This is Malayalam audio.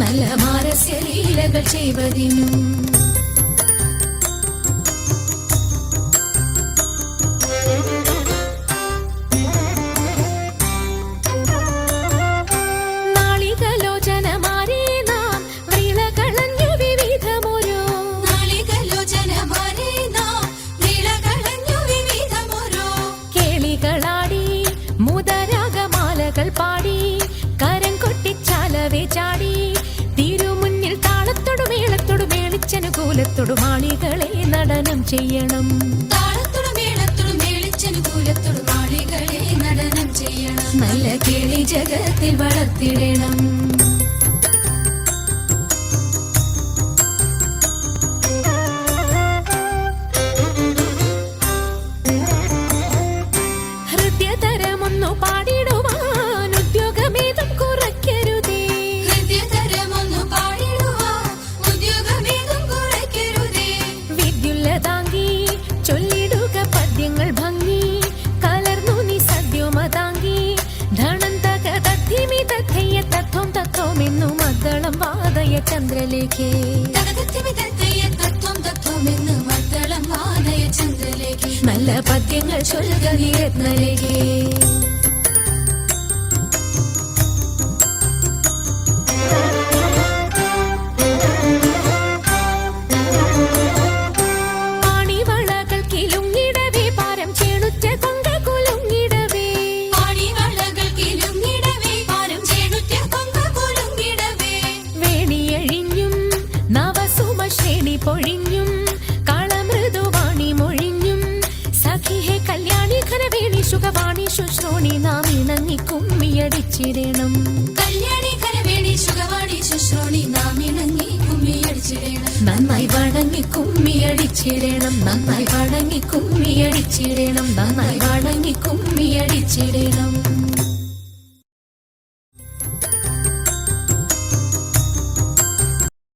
നല്ല മാരസ്യ ലീലകൾ ചെയ്വതിനും. നാളികലോചനമാരെ മേളിച്ചനുകൂലത്തോടു മാളികളെ നടനം ചെയ്യണം. താളത്തോടു മേളത്തോടു മേളിച്ചനുകൂലത്തോടു മാളികളെ നടനം ചെയ്യണം. നല്ല കേളി ജഗത്തിൽ വളർത്തിടണം. ചന്ദ്രലേഖേ. നല്ല പദ്യങ്ങൾ ചൊല്ലുക നീ രത്നലേഖേ പൊഴിഞ്ഞും കളമൃദുവാണി മൊഴിഞ്ഞും. സഖിഹെ കല്യാണി ഖരവേണി സുഖവാണി ശുശ്രോണി നാം ഇണങ്ങി കുമ്മിയടിച്ചിടണം കല്യാണി ഖരവേണി സുഖവാണി ശുശ്രോണി നാം ഇണങ്ങി കുമ്മിയടിച്ചിടേണം നന്നായി വണങ്ങി കുമ്മിയടിച്ചിടണം നന്നായി വണങ്ങി കുമ്മിയടിച്ചിടണം നന്നായി വണങ്ങി കുമ്മിയടിച്ചിടണം